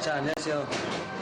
자 안녕하세요.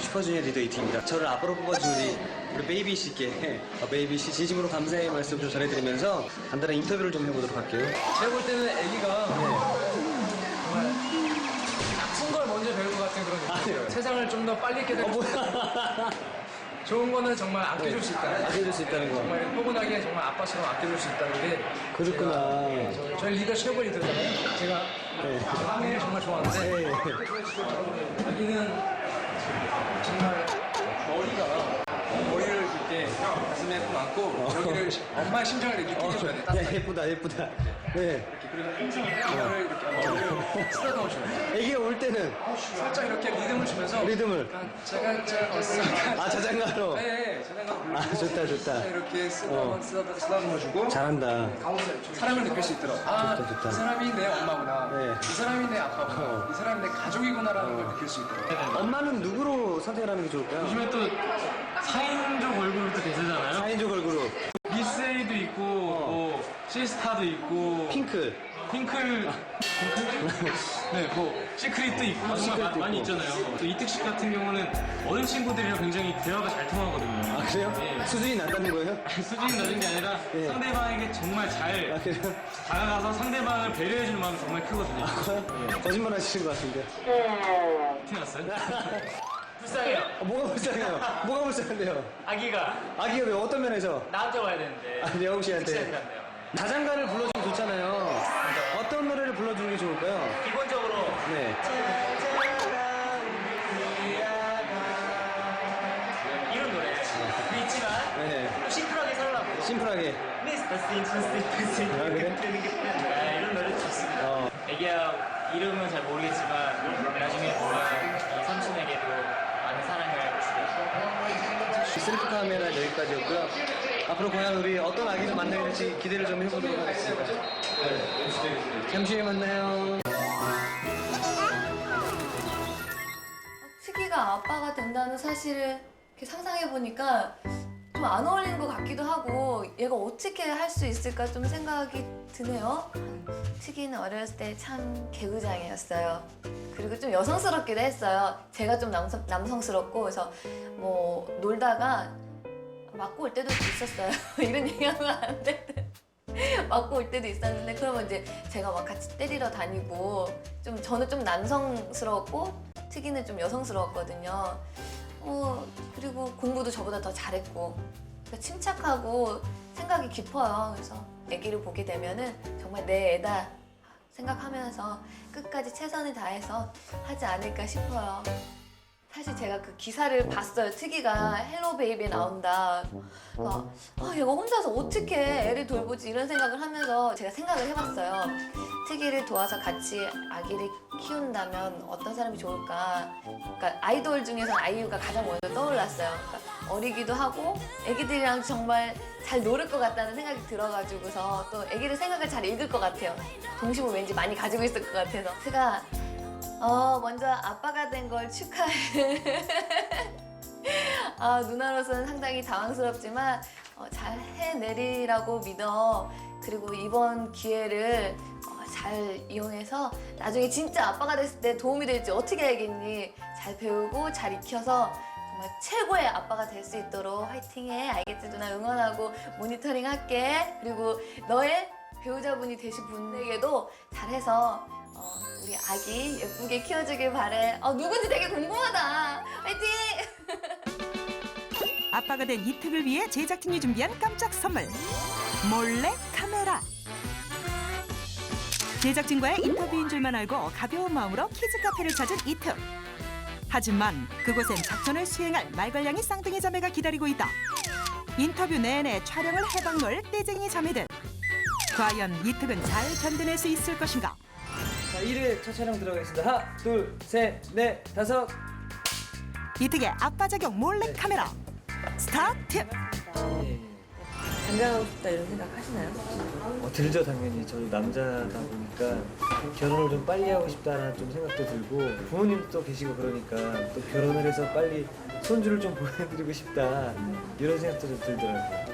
슈퍼주니어 리더 이티입니다. 저를 아빠로 뽑아준 우리 우리 베이비 씨께 어, 베이비 씨 진심으로 감사의 말씀 좀 전해드리면서 간단한 인터뷰를 좀 해보도록 할게요. 제가 볼 때는 애기가 정말 나쁜 걸 먼저 배울 것 같은 그런 느낌이에요. 아니에요. 세상을 좀 더 빨리 깨닫고 어 뭐야 좋은 거는 정말 아껴줄 수 있다. 아껴줄 수 있다는 거 정말 포근하게 정말 아빠처럼 아껴줄 수 있다는 게 그렇구나 제가 저희 리더 최고 리더잖아요. 제가 네. 아기를 정말 좋아하는데 네. 아기는 정말 머리가 이렇게 가슴에 안고 여기를 엄마의 심장을 이렇게 느끼게 해줘야 돼. 야 예쁘다 예쁘다 네 그리고 이거를 이렇게 쓰다듬어줘야 돼. 애기가 올 때는 살짝 이렇게 리듬을 주면서 리듬을 약간 어색한 아 자장가로 네, 자장가 부르고 아, 좋다, 좋다. 이렇게 쓰다 어. 쓰다 쓰다듬어주고 잘한다 사람을 느낄 수 있도록 아, 좋다, 좋다. 이 사람이 내 엄마구나 네. 이 사람이 내 아빠구나 어. 이 사람이 내 가족이구나라는 걸 느낄 수 있도록 엄마는 누구로 선택을 하는 게 좋을까요? 요즘에 또 4인조 걸그룹도 대세잖아요. 4인조 걸그룹 미스 A도 있고, 뭐, 시스타도 있고, 핑크 핑클, 네, 뭐, 시크릿도 있고, 정말 시크릿도 마- 많이 있고. 있잖아요. 또 이특식 같은 경우는 어린 친구들이랑 굉장히 대화가 잘 통하거든요. 아 그래요? 네. 수준이 낮다는 거예요? 수준이 낮은 게 아니라 예. 상대방에게 정말 아잘 그래요? 다가가서 상대방을 배려해주는 마음이 정말 크거든요. 거짓말 하시는 것 같은데 티났어요? 불쌍해요. 아, 뭐가 불쌍해요? 뭐가 불쌍한데요? 아기가 아기가 왜 어떤 면에서? 나한테 와야 되는데. 아, 여웅 섹시하게 씨한테. 자장가를 불러주면 좋잖아요 어떤 노래를 불러주는 게 좋을까요? 기본적으로 네 이런 노래 있지만 네. 좀 심플하게 살라고. 심플하게 미스터 스틴, 스틴, 스틴. 아, 그래? 아, 이런 노래 좋습니다. 어. 애기야 이름은 잘 모르겠지만 나중에 보면 이 삼촌에게도 사랑을 주고 셀프 카메라 여기까지였고요. 앞으로 과연 우리 어떤 아기를 만나게 될지 기대를 좀 해보도록 하겠습니다. 네. 잠시 후에 만나요. 특이가 아빠가 된다는 사실을 상상해 보니까 좀 안 어울리는 것 같기도 하고 얘가 어떻게 할 수 있을까 좀 생각이 드네요. 특이는 어렸을 때 참 개구장이었어요. 그리고 좀 여성스럽기도 했어요. 제가 좀 남성, 남성스럽고 그래서 뭐 놀다가 맞고 올 때도 있었어요. 이런 얘기하면 안 되는데. 맞고 올 때도 있었는데 그러면 이제 제가 막 같이 때리러 다니고 좀 저는 좀 남성스러웠고 특이는 좀 여성스러웠거든요. 어 그리고 공부도 저보다 더 잘했고 그러니까 침착하고 생각이 깊어요. 그래서 아기를 보게 되면은 정말 내 애다 생각하면서 끝까지 최선을 다해서 하지 않을까 싶어요. 사실 제가 그 기사를 봤어요. 특이가 헬로 베이비에 나온다. 막, 아, 얘가 혼자서 어떻게 애를 돌보지 이런 생각을 하면서 제가 생각을 해봤어요. 특이를 도와서 같이 아기를 키운다면 어떤 사람이 좋을까? 그러니까 아이돌 중에서 아이유가 가장 먼저 떠올랐어요. 그러니까 어리기도 하고 애기들이랑 정말 잘 노를 것 같다는 생각이 들어가지고서 또 애기를 생각을 잘 읽을 것 같아요. 동심을 왠지 많이 가지고 있을 것 같아서. 제가 어, 먼저 아빠가 된 걸 축하해. 아, 누나로서는 상당히 당황스럽지만 어, 잘 해내리라고 믿어. 그리고 이번 기회를 어, 잘 이용해서 나중에 진짜 아빠가 됐을 때 도움이 될지 어떻게 알겠니? 잘 배우고 잘 익혀서 정말 최고의 아빠가 될 수 있도록 화이팅해. 알겠지? 누나 응원하고 모니터링 할게. 그리고 너의 배우자분이 되신 분에게도 잘해서 어, 우리 아기 예쁘게 키워주길 바래. 어, 누군지 되게 궁금하다. 화이팅! 아빠가 된 이특을 위해 제작진이 준비한 깜짝 선물 몰래 카메라 제작진과의 인터뷰인 줄만 알고 가벼운 마음으로 키즈 카페를 찾은 이특 하지만 그곳엔 작전을 수행할 말괄량이 쌍둥이 자매가 기다리고 있다 인터뷰 내내 촬영을 해박놀 떼쟁이 자매들 과연 이특은 잘 견뎌낼 수 있을 것인가? 자 1회 첫 촬영 들어가겠습니다. 하나 둘 셋 넷 다섯. 이특의 아빠 자격 몰래 카메라. 스타트! 장가가고 싶다 이런 생각 하시나요? 어, 들죠 당연히. 저도 남자다 보니까 결혼을 좀 빨리 하고 싶다는 좀 생각도 들고 부모님도 계시고 그러니까 또 결혼을 해서 빨리 손주를 좀 보여드리고 싶다. 이런 생각도 좀 들더라고요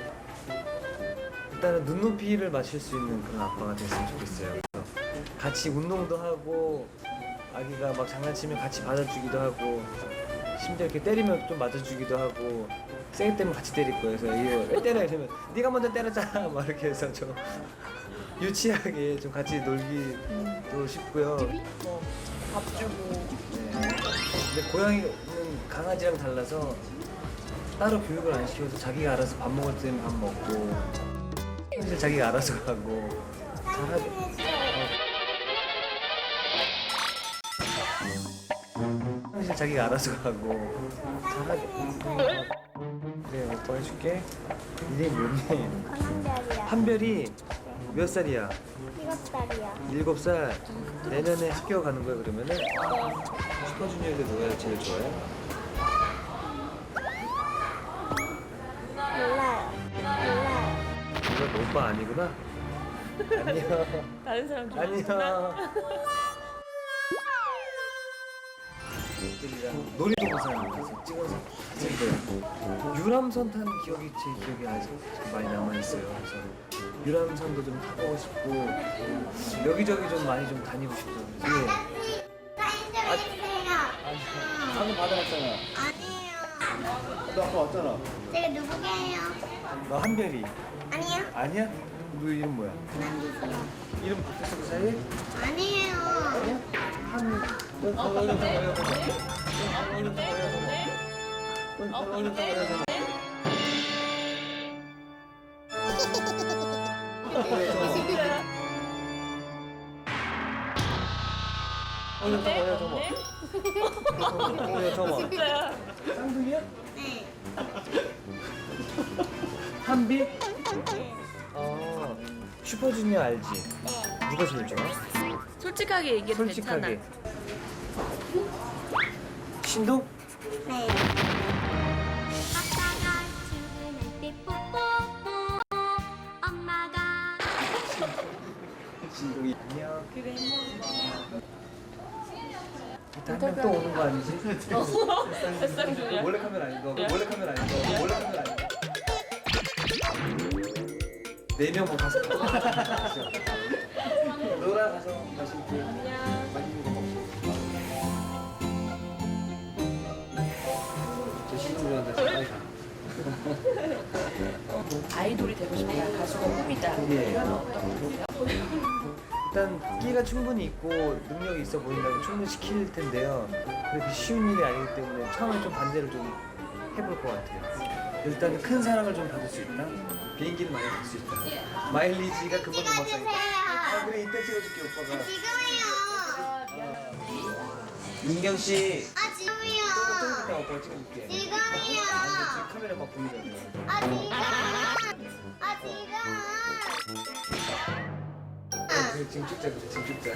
일단은 눈높이를 맞출 수 있는 그런 아빠가 됐으면 좋겠어요 같이 운동도 하고 아기가 막 장난치면 같이 받아주기도 하고 심지어 이렇게 때리면 좀 맞아주기도 하고 세게 때면 같이 때릴 거예요. 그래서 이거 왜 때려 이러면 네가 먼저 때렸잖아 막 이렇게 해서 좀 유치하게 좀 같이 놀기도 싶고요. 밥 주고. 네. 근데 고양이는 강아지랑 달라서 따로 교육을 안 시켜서 자기가 알아서 밥 먹을 때는 밥 먹고 사실 자기가 알아서 가고 잘하고 사실 자기가 알아서 가고 잘하고 그래 오빠 해줄게 이름이 뭐니? 한별이야. 한별이 몇 살이야? 일곱 살이야. 일곱 살 내년에 학교 가는 거야 그러면은 슈퍼주니어들 누가 제일 좋아해? 오빠 아니구나. 안녕. 다른 사람 안녕. 애들이랑 놀이동산 가서 찍어서 찍은. 유람선 탄 기억이 제 기억에 아직 좀 많이 남아 있어요. 그래서 유람선도 좀 타보고 싶고 여기저기 좀 많이 좀 다니고 싶죠. 그래서 예. 사인 좀 해주세요. 아니, 방금 받아갔잖아. 아니에요. 나 아까 왔잖아. 제가 누구게요? 너 한별이. 아니요. 아니야? 너 이름 뭐야? 난 이름 바뀌었어, 사 아니에요. 한. 어느 정도야 저거? 어느 정도야 저거? 쌍둥이야? 한비? 네. 어 슈퍼주니어 알지? 네. 누가 제일 좋아? 솔직하게 얘기해도 솔직하게 괜찮아. 신동? 네. 아빠가 출근할 때 뽀뽀뽀 엄마가 신동이 안녕 그래 일단 한명 또 오는 거 아니지? 너 몰래 카메라 아닌 거 몰래 카메라 아닌 거 몰래 카메라 아닌 거 네명뭐 가서 놀아 가서 맛있게 맛있는 거 먹고 저 신동이한테 빨리 가 아이돌이 되고 싶다. 가수가 꿈이다. 예. 일단 끼가 충분히 있고 능력이 있어 보인다면 충분히 시킬 텐데요. 그렇게 쉬운 일이 아니기 때문에 처음에 좀 반대를 좀 해볼 것 같아요. 일단 큰 사랑을 좀 받을 수 있다. 비행기를 많이 탈 수 있다. 마일리지가 금방 금방 쌓인다. 아 그래 이때 찍어줄게 오빠가. 지금이요. 민경 씨. 아좀 지금이요. 이따 오빠가 찍어줄게. 지금이요. 지금 카메라 막 보이잖아요. 아 지금. 아 지금. 아, 그래 지금 찍자 그래 지금 찍자.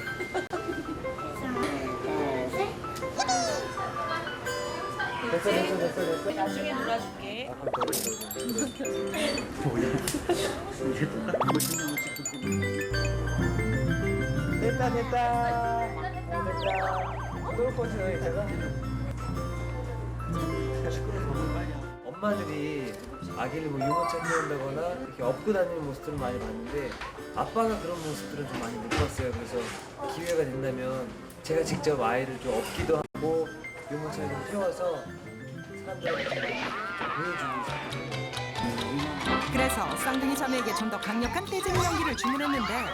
됐어 됐어 됐어 됐어. 나중에 놀아줄게. 아, 그럼 더 뭐야? 이게 똑같은 거 신경 못 찍고 됐다 됐다 됐다 또 거지 너 이제가 엄마들이 아기를 뭐 유모차 태운다거나 이렇게 업고 다니는 모습들을 많이 봤는데 아빠가 그런 모습들은 좀 많이 못 봤어요 그래서 기회가 된다면 제가 직접 아이를 좀 업기도 하고 좀 태워서 사람들한테 싶어요 그래서 쌍둥이 자매에게 좀 더 강력한 떼쟁이 연기를 주문했는데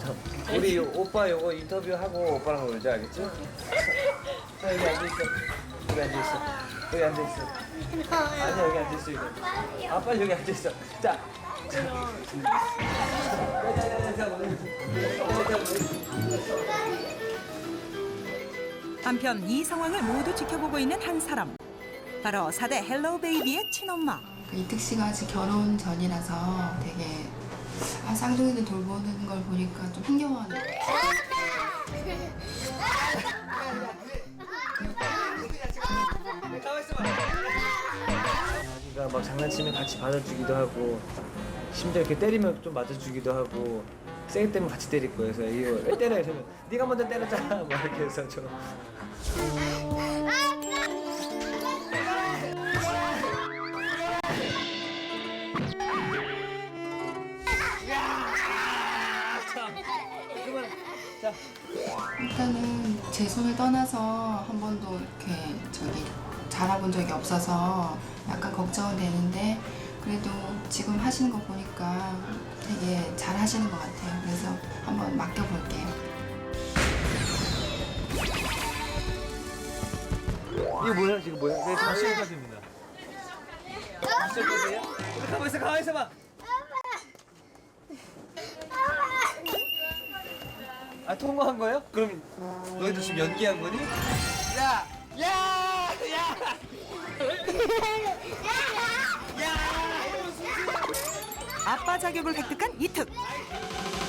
자, 우리 요- 오빠 요거 인터뷰하고 오빠랑 놀자 알겠지? 자 여기 앉아있어 여기 앉아있어 여기 앉아있어 아니야 여기 앉아있어 아 빨리 여기 앉아있어 자 한편 이 상황을 모두 지켜보고 있는 한 사람. 바로 4대 헬로우 베이비의 친엄마. 이특 씨가 아직 결혼 전이라서 되게 아, 쌍둥이들 돌보는 걸 보니까 좀 힘겨워하는 것 같아요. 아기가 막 장난치면 같이 받아주기도 하고 심지어 이렇게 때리면 좀 맞아주기도 하고 세게 때면 같이 때릴 거예요. 그래서 이거 왜 때려 이러면 네가 먼저 때렸잖아. 막 이렇게 해서 좀 일단은 제 손을 떠나서 한 번도 이렇게 저기 자라본 적이 없어서 약간 걱정은 되는데 그래도 지금 하시는 거 보니까 되게 잘 하시는 것 같아요. 그래서 한번 맡겨볼게요. 이거 뭐야 지금 뭐야? 네, 마실까지입니다. 마실까지예요? 가만 있어, 가만 있어봐. 아 통과한 거예요? 그럼 너희도 지금 연기한 거니? 야, 야, 야. 아빠 자격을 획득한 이특.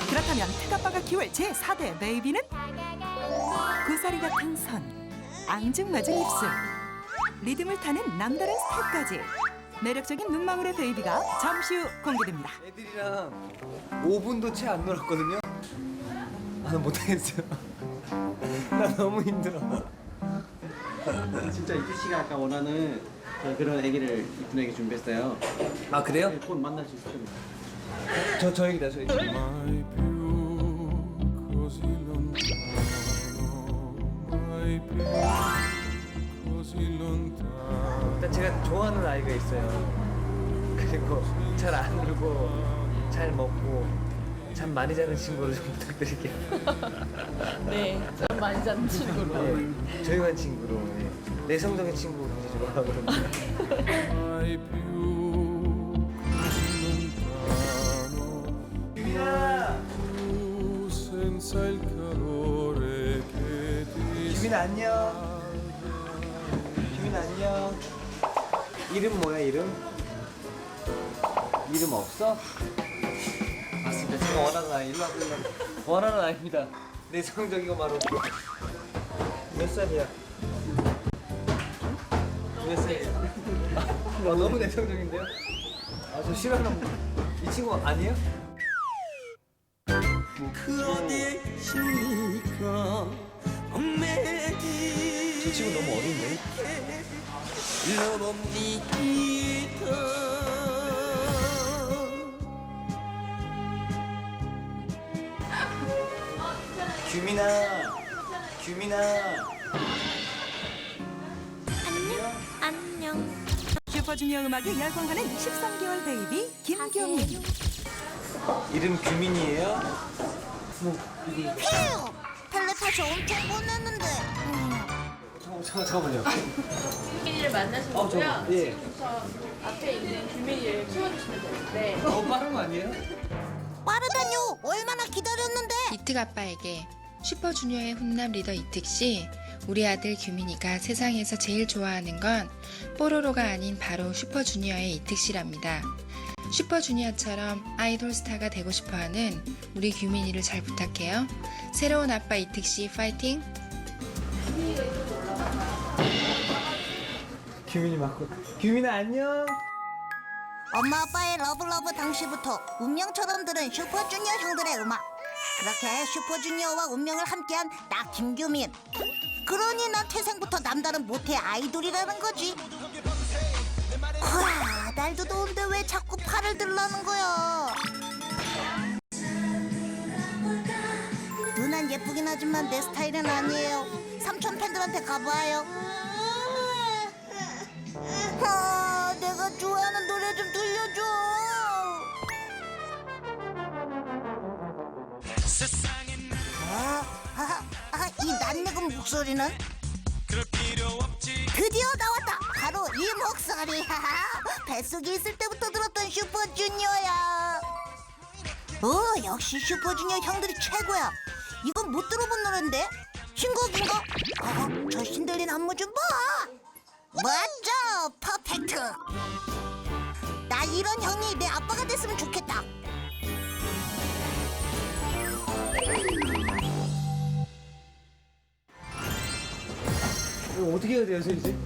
그렇다면 특아빠가 키울 제4대 베이비는 고사리 같은 손, 앙증맞은 입술, 리듬을 타는 남다른 스텝까지 매력적인 눈망울의 베이비가 잠시 후 공개됩니다. 애들이랑 5분도 채 안 놀았거든요. 나는 못하겠어요. 나 너무 힘들어. 진짜 이태 씨가 아까 원하는 그런 애기를 이쁜 애기 준비했어요. 아 그래요? 곧 만날 수 있을 겁니다. 저 저희다 저희. 일단 제가 좋아하는 아이가 있어요. 그리고 잘 안 울고 잘 먹고 잠 많이 자는 친구를 좀 부탁드릴게요. 네, 참 많이 자는 친구로. 네, 조용한 친구로. 네. 내성적인 친구 굉장히 좋아하거든요. 규민 안녕. 규민 안녕. 이름 뭐야 이름? 이름 없어? 맞습니다. 제가 원하는 아이 일로 와. 원하는 아이입니다. 내 성적이고 바로 몇 살이야? 몇 살이야? 아, 너무 내성적인데요? 아 저 싫어하는 이 친구 아니에요? 저 친구 너무 어린데? 규민아, 규민아. 안녕. 슈퍼주니어 음악에 열광하는 13개월 베이비 김경민. 이름 규민이에요? 텔 레파시 엄청 보냈는데. 잠깐, 잠깐, 잠깐만요. 규민이를 만나신 어, 거고요. 저, 예. 지금부터 앞에 있는 규민이를 키워주시면 되는데 너무 빠른 거 아니에요? 빠르다뇨. 얼마나 기다렸는데. 이특 아빠에게 슈퍼주니어의 훈남 리더 이특 씨, 우리 아들 규민이가 세상에서 제일 좋아하는 건 뽀로로가 아닌 바로 슈퍼주니어의 이특 씨랍니다. 슈퍼주니어처럼 아이돌 스타가 되고 싶어하는 우리 규민이를 잘 부탁해요. 새로운 아빠 이특 씨 파이팅! 규민이 맞고. 규민아 안녕. 엄마 아빠의 러브러브 당시부터 운명처럼 들은 슈퍼주니어 형들의 음악. 그렇게 슈퍼주니어와 운명을 함께한 나 김규민. 그러니 난 태생부터 남다른 모태 아이돌이라는 거지. 와, 날도 더운데 왜 자꾸 팔을 들라는 거야? 누난 예쁘긴 하지만 내 스타일은 아니에요. 삼촌 팬들한테 가봐요. 아, 내가 좋아하는 노래 좀 들려줘. 아, 아, 아, 이 낯익은 목소리는? 드디어 나왔다. 바로 이 목소리. 뱃속에 있을 때부터 들었던 슈퍼주니어야. 어, 역시 슈퍼주니어 형들이 최고야. 이건 못 들어본 노래인데? 신곡인가? 어, 저 신들린 안무 좀 봐. 맞죠? 퍼펙트. 나 이런 형이 내 아빠가 됐으면 좋겠다. 이거 어떻게 해야 돼요, 저 이제?